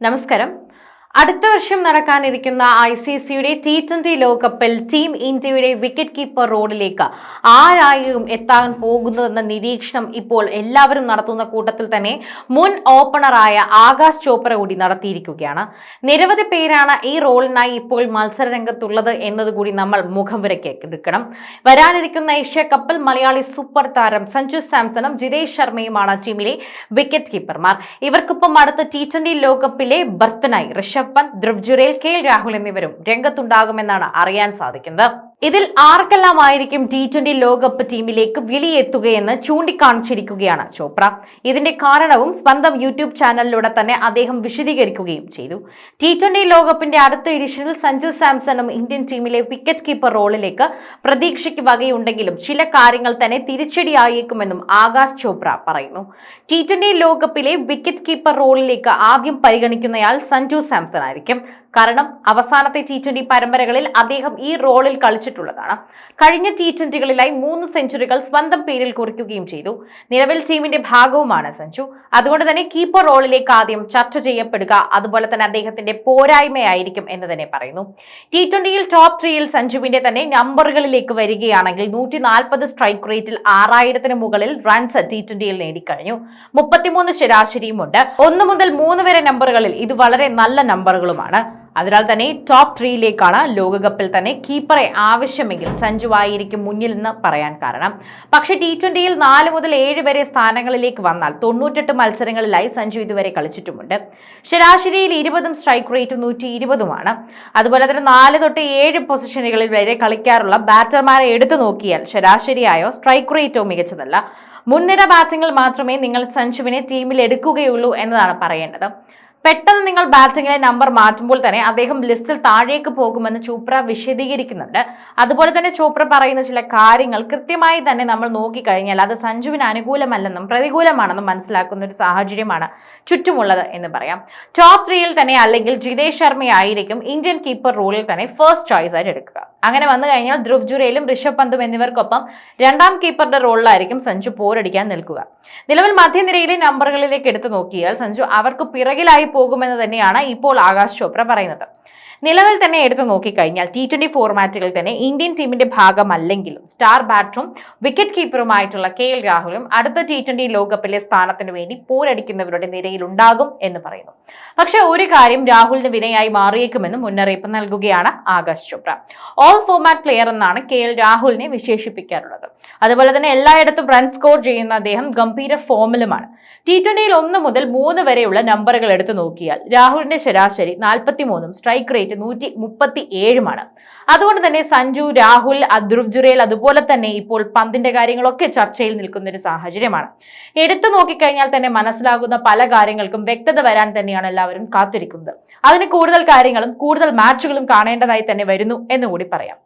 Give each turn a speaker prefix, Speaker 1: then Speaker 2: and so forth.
Speaker 1: നമസ്കാരം അടുത്ത വർഷം നടക്കാനിരിക്കുന്ന ഐ സി സിയുടെ ടി ട്വന്റി ലോകകപ്പിൽ ടീം ഇന്ത്യയുടെ വിക്കറ്റ് കീപ്പർ റോഡിലേക്ക് ആരായും എത്താൻ പോകുന്നതെന്ന നിരീക്ഷണം ഇപ്പോൾ എല്ലാവരും നടത്തുന്ന കൂട്ടത്തിൽ തന്നെ മുൻ ഓപ്പണറായ ആകാശ് ചോപ്ര കൂടി നടത്തിയിരിക്കുകയാണ്. നിരവധി പേരാണ് ഈ റോളിനായി ഇപ്പോൾ മത്സരരംഗത്തുള്ളത് എന്നതുകൂടി നമ്മൾ മുഖം വരക്കെടുക്കണം വരാനിരിക്കുന്ന ഏഷ്യ കപ്പിൽ മലയാളി സൂപ്പർ താരം സഞ്ജു സാംസണും ജിതേഷ് ശർമ്മയുമാണ് ടീമിലെ വിക്കറ്റ് കീപ്പർമാർ ഇവർക്കൊപ്പം അടുത്ത ടി ട്വന്റി ലോകകപ്പിലെ ബർത്തനായി ഋഷഭ് പന്ത് ധ്രുവ് ജുരേൽ കെ എൽ രാഹുൽ എന്നിവരും രംഗത്തുണ്ടാകുമെന്നാണ് അറിയാൻ സാധിക്കുന്നത്. ഇതിൽ ആർക്കെല്ലാമായിരിക്കും ടി ട്വന്റി ലോകകപ്പ് ടീമിലേക്ക് വിളിയെത്തുകയെന്ന് ചൂണ്ടിക്കാണിച്ചിരിക്കുകയാണ് ചോപ്ര. ഇതിന്റെ കാരണവും സ്വന്തം യൂട്യൂബ് ചാനലിലൂടെ തന്നെ അദ്ദേഹം വിശദീകരിക്കുകയും ചെയ്തു. ടി ട്വന്റി ലോകകപ്പിന്റെ അടുത്ത എഡിഷനിൽ സഞ്ജു സാംസണും ഇന്ത്യൻ ടീമിലെ വിക്കറ്റ് കീപ്പർ റോളിലേക്ക് പ്രതീക്ഷയ്ക്ക് വകയുണ്ടെങ്കിലും ചില കാര്യങ്ങൾ തന്നെ തിരിച്ചടിയായേക്കുമെന്നും ആകാശ് ചോപ്ര പറയുന്നു. ടി ട്വന്റി ലോകകപ്പിലെ വിക്കറ്റ് കീപ്പർ റോളിലേക്ക് ആദ്യം പരിഗണിക്കുന്നയാൾ സഞ്ജു സാംസൺ ആയിരിക്കും. കാരണം അവസാനത്തെ ടി ട്വന്റി പരമ്പരകളിൽ അദ്ദേഹം ഈ റോളിൽ കളിച്ചിട്ടുള്ളതാണ് കഴിഞ്ഞ ടി ട്വന്റികളിലായി മൂന്ന് സെഞ്ചുറികൾ സ്വന്തം പേരിൽ കുറിക്കുകയും ചെയ്തു. നിലവിൽ ടീമിന്റെ ഭാഗവുമാണ് സഞ്ജു. അതുകൊണ്ട് തന്നെ കീപ്പർ റോളിലേക്ക് ആദ്യം ചർച്ച ചെയ്യപ്പെടുക അതുപോലെ തന്നെ അദ്ദേഹത്തിന്റെ പോരായ്മയായിരിക്കും എന്ന് തന്നെ പറയുന്നു. ടി ട്വന്റിയിൽ ടോപ്പ് ത്രീയിൽ സഞ്ജുവിന്റെ തന്നെ നമ്പറുകളിലേക്ക് വരികയാണെങ്കിൽ നൂറ്റി നാൽപ്പത് സ്ട്രൈക്ക് റേറ്റിൽ ആറായിരത്തിന് മുകളിൽ റൺസ് ടി ട്വന്റിയിൽ നേടിക്കഴിഞ്ഞു. മുപ്പത്തിമൂന്ന് ശരാശരിയുമുണ്ട്. ഒന്ന് മുതൽ മൂന്ന് വരെ നമ്പറുകളിൽ ഇത് വളരെ നല്ല നമ്പറുകളുമാണ് അതിനാൽ തന്നെ ടോപ്പ് ത്രീയിലേക്കാണ് ലോകകപ്പിൽ തന്നെ കീപ്പറെ ആവശ്യമെങ്കിൽ സഞ്ജു ആയിരിക്കും മുന്നിൽ എന്ന് പറയാൻ കാരണം. പക്ഷെ ടി ട്വന്റിയിൽ നാല് മുതൽ ഏഴ് വരെ സ്ഥാനങ്ങളിലേക്ക് വന്നാൽ തൊണ്ണൂറ്റെട്ട് മത്സരങ്ങളിലായി സഞ്ജു ഇതുവരെ കളിച്ചിട്ടുമുണ്ട്. ശരാശരിയിൽ ഇരുപതും സ്ട്രൈക്ക് റേറ്റ് നൂറ്റി ഇരുപതുമാണ് അതുപോലെ തന്നെ നാല് തൊട്ട് ഏഴ് പൊസിഷനുകളിൽ വരെ കളിക്കാറുള്ള ബാറ്റർമാരെ എടുത്തു നോക്കിയാൽ ശരാശരിയായോ സ്ട്രൈക്ക് റേറ്റോ മികച്ചതല്ല. മുൻനിര ബാറ്റിംഗിൽ മാത്രമേ നിങ്ങൾ സഞ്ജുവിനെ ടീമിൽ എടുക്കുകയുള്ളൂ എന്നതാണ് പറയേണ്ടത്. പെട്ടെന്ന് നിങ്ങൾ ബാറ്റിംഗിലെ നമ്പർ മാറ്റുമ്പോൾ തന്നെ അദ്ദേഹം ലിസ്റ്റിൽ താഴേക്ക് പോകുമെന്ന് ചോപ്ര വിശദീകരിക്കുന്നുണ്ട്. അതുപോലെ തന്നെ ചോപ്ര പറയുന്ന ചില കാര്യങ്ങൾ കൃത്യമായി തന്നെ നമ്മൾ നോക്കിക്കഴിഞ്ഞാൽ അത് സഞ്ജുവിന് അനുകൂലമല്ലെന്നും പ്രതികൂലമാണെന്നും മനസ്സിലാക്കുന്ന ഒരു സാഹചര്യമാണ് ചുറ്റുമുള്ളത് എന്ന് പറയാം. ടോപ്പ് ത്രീയിൽ തന്നെ അല്ലെങ്കിൽ ജിതേഷ് ശർമ്മയായിരിക്കും ഇന്ത്യൻ കീപ്പർ റോളിൽ തന്നെ ഫസ്റ്റ് ചോയ്സ് ആയിട്ട് എടുക്കുക. അങ്ങനെ വന്നു കഴിഞ്ഞാൽ ധ്രുവ് ജുരയിലും ഋഷഭ് പന്തും എന്നിവർക്കൊപ്പം രണ്ടാം കീപ്പറുടെ റോളിലായിരിക്കും സഞ്ജു പോരടിക്കാൻ നിൽക്കുക. നിലവിൽ മധ്യനിരയിലെ നമ്പറുകളിലേക്ക് എടുത്തു നോക്കിയാൽ സഞ്ജു അവർക്ക് പിറകിലായി പോകുമെന്ന് തന്നെയാണ് ഇപ്പോൾ ആകാശ് ചോപ്ര പറയുന്നത്. നിലവിൽ തന്നെ എടുത്തു നോക്കിക്കഴിഞ്ഞാൽ ടി ട്വന്റി ഫോർമാറ്റുകളിൽ തന്നെ ഇന്ത്യൻ ടീമിന്റെ ഭാഗമല്ലെങ്കിലും സ്റ്റാർ ബാറ്ററും വിക്കറ്റ് കീപ്പറുമായിട്ടുള്ള കെ എൽ രാഹുലും അടുത്ത ടി ട്വന്റി ലോകകപ്പിലെ സ്ഥാനത്തിന് വേണ്ടി പോരടിക്കുന്നവരുടെ നിരയിലുണ്ടാകും എന്ന് പറയുന്നു. പക്ഷേ ഒരു കാര്യം രാഹുലിന് വിനയായി മാറിയേക്കുമെന്ന് മുന്നറിയിപ്പ് നൽകുകയാണ് Akash Chopra. All format player എന്നാണ് കെ എൽ രാഹുലിനെ വിശേഷിപ്പിക്കാറുള്ളത്. അതുപോലെ തന്നെ എല്ലായിടത്തും റൺ സ്കോർ ചെയ്യുന്ന അദ്ദേഹം ഗംഭീര ഫോമിലുമാണ് ടി ട്വന്റിയിൽ ഒന്ന് മുതൽ മൂന്ന് വരെയുള്ള നമ്പറുകൾ എടുത്തു നോക്കിയാൽ രാഹുലിന്റെ ശരാശരി നാൽപ്പത്തി മൂന്നും സ്ട്രൈക്ക് റേറ്റ് നൂറ്റി മുപ്പത്തി ഏഴുമാണ് അതുകൊണ്ട് തന്നെ സഞ്ജു രാഹുൽ അധ്രുവ് ജുറേൽ അതുപോലെ തന്നെ ഇപ്പോൾ പന്തിന്റെ കാര്യങ്ങളൊക്കെ ചർച്ചയിൽ നിൽക്കുന്ന ഒരു സാഹചര്യമാണ്. എടുത്തു നോക്കിക്കഴിഞ്ഞാൽ തന്നെ മനസ്സിലാകുന്ന പല കാര്യങ്ങൾക്കും വ്യക്തത വരാൻ തന്നെയാണ് എല്ലാവരും കാത്തിരിക്കുന്നത്. അതിന് കൂടുതൽ കാര്യങ്ങളും കൂടുതൽ മാച്ചുകളും കാണേണ്ടതായി തന്നെ വരുന്നു എന്നുകൂടി പറയാം.